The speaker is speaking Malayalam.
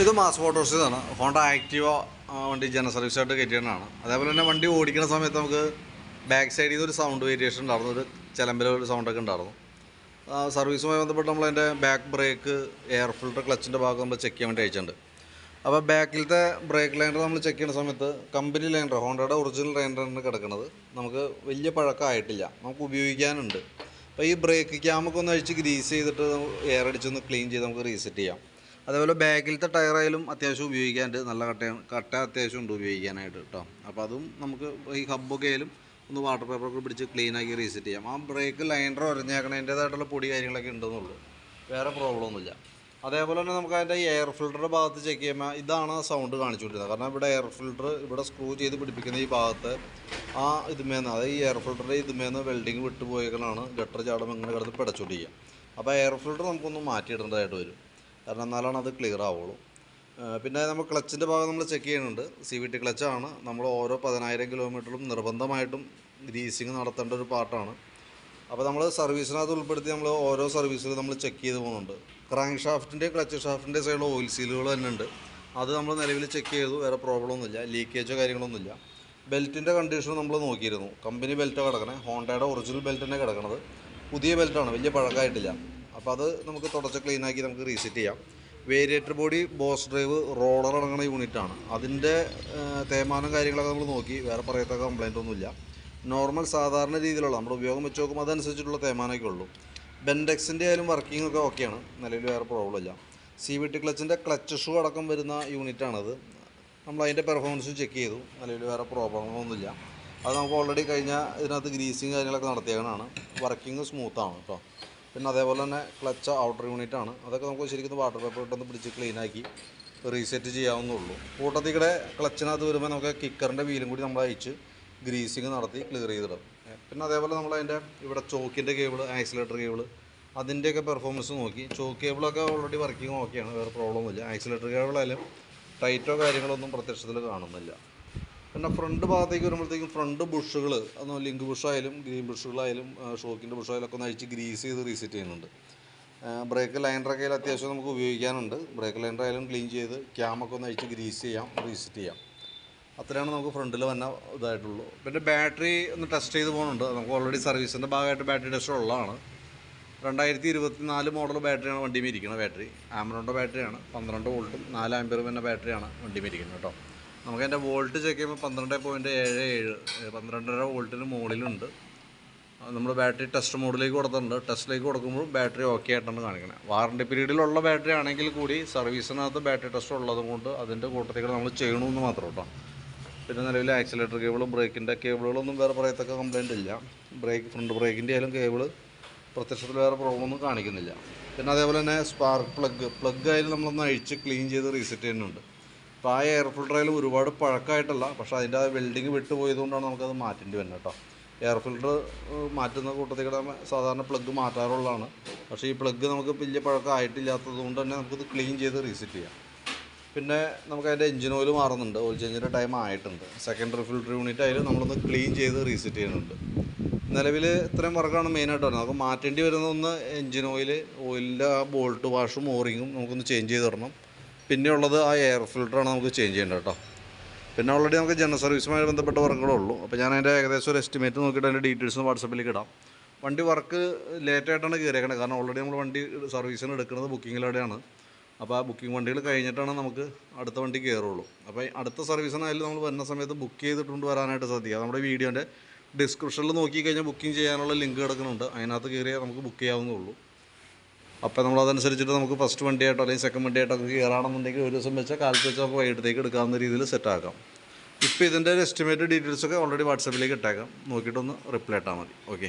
ഇത് മാസ് മോട്ടോഴ്സിന്നാണ് ഹോണ്ട ആക്റ്റീവ വണ്ടി ജന സർവീസായിട്ട് കയറ്റിയതാണ് അതേപോലെ തന്നെ വണ്ടി ഓടിക്കുന്ന സമയത്ത് നമുക്ക് ബാക്ക് സൈഡിൽ നിന്ന് ഒരു സൗണ്ട് വേരിയേഷൻ ഉണ്ടായിരുന്നു. ഒരു ചിലമ്പിലെ ഒരു സൗണ്ടൊക്കെ ഉണ്ടായിരുന്നു. സർവീസുമായി ബന്ധപ്പെട്ട് നമ്മൾ അതിന്റെ ബാക്ക് ബ്രേക്ക് എയർ ഫിൽട്ടർ ക്ലച്ചിന്റെ ഭാഗം നമ്മൾ ചെക്ക് ചെയ്യാൻ വേണ്ടി അയച്ചിട്ടുണ്ട്. അപ്പോൾ ബാക്കിലത്തെ ബ്രേക്ക് ലൈനർ നമ്മൾ ചെക്ക് ചെയ്യുന്ന സമയത്ത് കമ്പനി ലൈനർ ഹോണ്ടയുടെ ഒറിജിനൽ ലൈനറാണ് കിടക്കുന്നത്. നമുക്ക് വലിയ പഴക്കമായിട്ടില്ല. നമുക്ക് ഉപയോഗിക്കാനുണ്ട്. അപ്പോൾ ഈ ബ്രേക്ക് ക്യാമൊക്കെ ഒന്ന് അഴിച്ച് ഗ്രീസ് ചെയ്തിട്ട് എയർ അടിച്ചൊന്ന് ക്ലീൻ ചെയ്ത് നമുക്ക് റീസെറ്റ് ചെയ്യാം. അതേപോലെ ബാക്കിലത്തെ ടയറായാലും അത്യാവശ്യം ഉപയോഗിക്കാനുണ്ട് നല്ല കട്ട കട്ട അത്യാവശ്യം ഉണ്ട് ഉപയോഗിക്കാനായിട്ട് കേട്ടോ അപ്പോൾ അതും നമുക്ക് ഈ ഹബ്ബൊക്കെ ആയാലും ഒന്ന് വാട്ടർ പേപ്പറൊക്കെ പിടിച്ച് ക്ലീനാക്കി റീസെറ്റ് ചെയ്യാം. ആ ബ്രേക്ക് ലൈനർ ഒരഞ്ഞേക്കണതിന്റേതായിട്ടുള്ള പൊടി കാര്യങ്ങളൊക്കെ ഉണ്ടെന്നുള്ളൂ. വേറെ പ്രോബ്ലം ഒന്നുമില്ല. അതേപോലെ തന്നെ നമുക്ക് അതിന്റെ എയർ ഫിൽറ്ററുടെ ഭാഗത്ത് ചെക്ക് ചെയ്യുമ്പോൾ ഇതാണ് സൗണ്ട് കാണിച്ചുകൊണ്ടിരുന്നത് കാരണം ഇവിടെ എയർ ഫിൽറ്റർ ഇവിടെ സ്ക്രൂ ചെയ്ത് പിടിപ്പിക്കുന്ന ഈ ഭാഗത്ത് ആ ഇതുമേന്ന് അതായത് ഈ എയർ ഫിൽറ്ററിന്റെ ഇതുമേന്ന് വെൽഡിങ് വിട്ടു ഗട്ടർ ചാടം ഇങ്ങനെ കിടന്ന് പിടച്ചോണ്ടിരിക്കുക അപ്പോൾ എയർ ഫിൽറ്റർ നമുക്കൊന്ന് മാറ്റിയിടേണ്ടതായിട്ട് വരും. കാരണം എന്നാലാണ് അത് ക്ലിയർ ആവുള്ളൂ. പിന്നെ നമ്മൾ ക്ലച്ചിന്റെ ഭാഗം നമ്മൾ ചെക്ക് ചെയ്യുന്നുണ്ട്. സി വി ടി ക്ലച്ചാണ് നമ്മൾ ഓരോ പതിനായിരം കിലോമീറ്ററിലും നിർബന്ധമായിട്ടും ഗ്രീസിങ് നടത്തേണ്ട ഒരു പാർട്ടാണ് അപ്പോൾ നമ്മൾ സർവീസിനകത്ത് ഉൾപ്പെടുത്തി നമ്മൾ ഓരോ സർവീസിലും നമ്മൾ ചെക്ക് ചെയ്ത് പോകുന്നുണ്ട്. ക്രാങ്ക് ഷാഫ്റ്റിന്റെ ക്ലച്ച് ഷാഫ്റ്റിന്റെ സൈഡിൽ ഓയിൽ സീലുകൾ തന്നെ ഉണ്ട് അത് നമ്മൾ നിലവിൽ ചെക്ക് ചെയ്തു. വേറെ പ്രോബ്ലം ഒന്നുമില്ല. ലീക്കേജോ കാര്യങ്ങളൊന്നുമില്ല. ബെൽറ്റിന്റെ കണ്ടീഷൻ നമ്മൾ നോക്കിയിരുന്നു. കമ്പനി ബെൽറ്റാണ് കിടക്കണേ. ഹോണ്ടയുടെ ഒറിജിനൽ ബെൽറ്റ് തന്നെ കിടക്കണത്. പുതിയ ബെൽറ്റാണ് വലിയ പഴക്കമായിട്ടില്ല. അപ്പോൾ അത് നമുക്ക് തുടച്ച് ക്ലീൻ ആക്കി നമുക്ക് റീസെറ്റ് ചെയ്യാം. Variator body boss drive roller അടങ്ങുന്ന യൂണിറ്റാണ് അതിന്റെ തേമാനം കാര്യങ്ങളൊക്കെ നമ്മൾ നോക്കി. വേറെ പറയത്തക്ക കംപ്ലൈന്റ് ഒന്നുമില്ല. നോർമൽ സാധാരണ രീതിയിലുള്ള നമ്മുടെ ഉപയോഗം വെച്ച് നോക്കുമ്പോൾ അതനുസരിച്ചിട്ടുള്ള തേമാനമൊക്കെ ഉള്ളൂ. ബെൻഡെക്സിന്റെ ആയാലും വർക്കിംഗ് ഒക്കെ ഓക്കെയാണ് നിലവിൽ വേറെ പ്രോബ്ലം ഇല്ല. സി വി ടി ക്ലച്ചിന്റെ ക്ലച്ച് ഷൂ അടക്കം വരുന്ന യൂണിറ്റാണത് നമ്മൾ അതിന്റെ പെർഫോമൻസ് ചെക്ക് ചെയ്തു. നിലവിൽ വേറെ പ്രോബ്ലങ്ങളൊന്നുമില്ല അത് നമുക്ക് ഓൾറെഡി കഴിഞ്ഞ ഇതിനകത്ത് ഗ്രീസിങ് കാര്യങ്ങളൊക്കെ നടത്തിയതാണ് വർക്കിംഗ് സ്മൂത്താണ് കേട്ടോ പിന്നെ അതേപോലെ തന്നെ ക്ലച്ച് ഔട്ടർ യൂണിറ്റ് ആണ്. അതൊക്കെ നമുക്ക് ശരിക്കും വാട്ടർ പേപ്പർ ഇട്ടൊന്ന് പിടിച്ച് ക്ലീനാക്കി റീസെറ്റ് ചെയ്യാവുന്നുള്ളൂ കൂട്ടത്തിൽ കൂടെ ക്ലച്ചിനകത്ത് വരുമ്പോൾ നമുക്ക് കിക്കറിന്റെ വീലും കൂടി നമ്മൾ അയച്ച് ഗ്രീസിങ് നടത്തി ക്ലിയർ ചെയ്തിടും. പിന്നെ അതേപോലെ നമ്മൾ അതിന്റെ ഇവിടെ ചോക്കിന്റെ കേബിൾ ആക്സിലേറ്റർ കേബിൾ അതിന്റെയൊക്കെ പെർഫോമൻസ് നോക്കി. ചോക്ക് കേബിളൊക്കെ ഓൾറെഡി വർക്കിംഗ് ഓക്കെയാണ് വേറെ പ്രോബ്ലം ഒന്നുമില്ല. ആക്സിലേറ്റർ കേബിളായാലും ടൈറ്റോ കാര്യങ്ങളൊന്നും പ്രത്യക്ഷത്തിൽ കാണുന്നില്ല. പിന്നെ ഫ്രണ്ട് ഭാഗത്തേക്ക് വരുമ്പോഴത്തേക്കും ഫ്രണ്ട് ബുഷുകൾ അതൊന്നും ലിങ്ക് ബുഷായാലും ഗ്രീൻ ബുഷുകളായാലും ഷോക്കിന്റെ ബുഷായാലും ഒക്കെ ഒന്ന് അഴിച്ച് ഗ്രീസ് ചെയ്ത് റീസെറ്റ് ചെയ്യുന്നുണ്ട്. ബ്രേക്ക് ആയാലും അത്യാവശ്യം നമുക്ക് ഉപയോഗിക്കാനുണ്ട്. ബ്രേക്ക് ലൈനർ ആയാലും ക്ലീൻ ചെയ്ത് ക്യാമൊക്കെ ഒന്ന് അഴിച്ച് ഗ്രീസ് ചെയ്യാം റീസെറ്റ് ചെയ്യാം. അത്രയാണ് നമുക്ക് ഫ്രണ്ടിൽ വന്ന ഇതായിട്ടുള്ളൂ. പിന്നെ ബാറ്ററി ഒന്ന് ടെസ്റ്റ് ചെയ്ത് പോകുന്നുണ്ട് നമുക്ക് ഓൾറെഡി സർവീസിന്റെ ഭാഗമായിട്ട് ബാറ്ററി ടെസ്റ്റ് ഉള്ളതാണ്. രണ്ടായിരത്തി ഇരുപത്തി നാല് മോഡൽ ബാറ്ററിയാണ് വണ്ടിയിൽ ഇരിക്കുന്നത് ബാറ്ററി ആമറോണിന്റെ ബാറ്ററിയാണ് പന്ത്രണ്ട് വോൾട്ടും നാല് ആമ്പയർ വരുന്ന ബാറ്ററിയാണ് വണ്ടിയിൽ ഇരിക്കുന്നത് കേട്ടോ. നമുക്ക് അതിന്റെ വോൾട്ട് ചെക്ക് ചെയ്യുമ്പോൾ പന്ത്രണ്ട് പോയിന്റ് ഏഴ് ഏഴ് പന്ത്രണ്ടര വോൾട്ടിന് മുകളിലുണ്ട്. നമ്മൾ ബാറ്ററി ടെസ്റ്റ് മോഡിലേക്ക് കൊടുത്തിട്ടുണ്ട്. ടെസ്റ്റിലേക്ക് കൊടുക്കുമ്പോൾ ബാറ്ററി ഓക്കെ ആയിട്ടാണ് കാണിക്കുന്നത് വാറണ്ടി പീരീഡിലുള്ള ബാറ്ററി ആണെങ്കിൽ കൂടി സർവീസിനകത്ത് ബാറ്ററി ടെസ്റ്റ് ഉള്ളത് കൊണ്ട് അതിന്റെ കൂട്ടത്തിൽ നമ്മൾ ചെയ്യണമെന്ന് മാത്രം കേട്ടോ. പിന്നെ നിലവിൽ ആക്സിലേറ്റർ കേബിളും ബ്രേക്കിന്റെ കേബിളുകളൊന്നും വേറെ പറയത്തക്ക കംപ്ലൈന്റ് ഇല്ല. ബ്രേക്ക് ഫ്രണ്ട് ബ്രേക്കിന്റെ ആയാലും കേബിൾ പ്രത്യക്ഷത്തിൽ വേറെ പ്രോബ്ലം ഒന്നും കാണിക്കുന്നില്ല. പിന്നെ അതേപോലെ തന്നെ സ്പാർക്ക് പ്ലഗ് പ്ലഗ് ആയാലും നമ്മളൊന്ന് അഴിച്ച് ക്ലീൻ ചെയ്ത് റീസെറ്റ് ചെയ്യുന്നുണ്ട്. അപ്പോൾ ആ എയർ ഫിൽട്ടറിൽ ഒരുപാട് പഴക്കമായിട്ടല്ല പക്ഷെ അതിന്റെ ആ വെൽഡിങ് വിട്ട് പോയതുകൊണ്ടാണ് നമുക്കത് മാറ്റേണ്ടി വരുന്നത് കേട്ടോ എയർ ഫിൽട്ടർ മാറ്റുന്ന കൂട്ടത്തിൽ കൂടെ സാധാരണ പ്ലഗ് മാറ്റാറുള്ളതാണ്. പക്ഷേ ഈ പ്ലഗ് നമുക്ക് വലിയ പഴക്കം ആയിട്ടില്ലാത്തത് കൊണ്ട് തന്നെ നമുക്കിത് ക്ലീൻ ചെയ്ത് റീസെറ്റ് ചെയ്യാം. പിന്നെ നമുക്ക് അതിന്റെ എഞ്ചിൻ ഓയിൽ മാറുന്നുണ്ട് ഓയിൽ ചേഞ്ചിന്റെ ടൈം ആയിട്ടുണ്ട്. സെക്കൻഡറി ഫിൽറ്റർ യൂണിറ്റ് ആയാലും നമ്മളൊന്ന് ക്ലീൻ ചെയ്ത് റീസെറ്റ് ചെയ്യുന്നുണ്ട്. നിലവിൽ ഇത്രയും വർക്കാണ് മെയിനായിട്ട് വരുന്നത്. നമുക്ക് മാറ്റേണ്ടി വരുന്ന ഒന്ന് എഞ്ചിൻ ഓയിൽ ഓയിലിന്റെ ആ ബോൾട്ട് വാഷും ഓറിങ്ങും നമുക്കൊന്ന് ചേഞ്ച് ചെയ്ത് തരണം പിന്നെ ഉള്ളത് ആ എയർ ഫിൽറ്ററാണ് നമുക്ക് ചേഞ്ച് ചെയ്യേണ്ടത് കേട്ടോ. പിന്നെ ഓൾറെഡി നമുക്ക് ജനറൽ സർവീസുമായി ബന്ധപ്പെട്ട വർക്കുകളേ ഉള്ളൂ. അപ്പോൾ ഞാൻ അതിന്റെ ഏകദേശം ഒരു എസ്റ്റിമേറ്റ് നോക്കിയിട്ട് അതിന്റെ ഡീറ്റെയിൽസ് വാട്സപ്പിലേക്ക് ഇടാം. വണ്ടി വർക്ക് ലേറ്റായിട്ടാണ് കയറിയേക്കണത് കാരണം ഓൾറെഡി നമ്മൾ വണ്ടി സർവീസിന് എടുക്കുന്നത് ബുക്കിങ്ങിലൂടെയാണ് അപ്പോൾ ആ ബുക്കിംഗ് വണ്ടികൾ കഴിഞ്ഞിട്ടാണ് നമുക്ക് അടുത്ത വണ്ടി കയറുള്ളൂ അപ്പോൾ അടുത്ത സർവീസിനായാലും നമ്മൾ വരുന്ന സമയത്ത് ബുക്ക് ചെയ്തിട്ടുണ്ട് വരാനായിട്ട് സാധിക്കുക നമ്മുടെ വീഡിയോന്റെ ഡിസ്ക്രിപ്ഷനിൽ നോക്കി കഴിഞ്ഞാൽ ബുക്കിംഗ് ചെയ്യാനുള്ള ലിങ്ക് കിടക്കുന്നുണ്ട്. അതിനകത്ത് കയറിയാൽ നമുക്ക് ബുക്ക് ചെയ്യാവുന്നേ ഉള്ളൂ. അപ്പോൾ നമ്മൾ അതനുസരിച്ചിട്ട് നമുക്ക് ഫസ്റ്റ് വണ്ടിയായിട്ടോ അല്ലെങ്കിൽ സെക്കൻഡ് വണ്ടിയായിട്ടോ ഒക്കെ കയറാണെന്നുണ്ടെങ്കിൽ ഒരു ദിവസം വെച്ചാൽ കാലത്ത് വെച്ചാൽ നമുക്ക് വൈകിട്ടത്തേക്ക് എടുക്കാവുന്ന രീതിയിൽ സെറ്റാക്കാം ഇപ്പോൾ ഇതിന്റെ ഒരു എസ്റ്റിമേറ്റ് ഡീറ്റെയിൽസ് ഒക്കെ ഓൾറെഡി വാട്സപ്പിലേക്ക് ഇട്ടേക്കാം. നോക്കിയിട്ടൊന്ന് റിപ്ലൈ ഇട്ടാൽ മതി. ഓക്കെ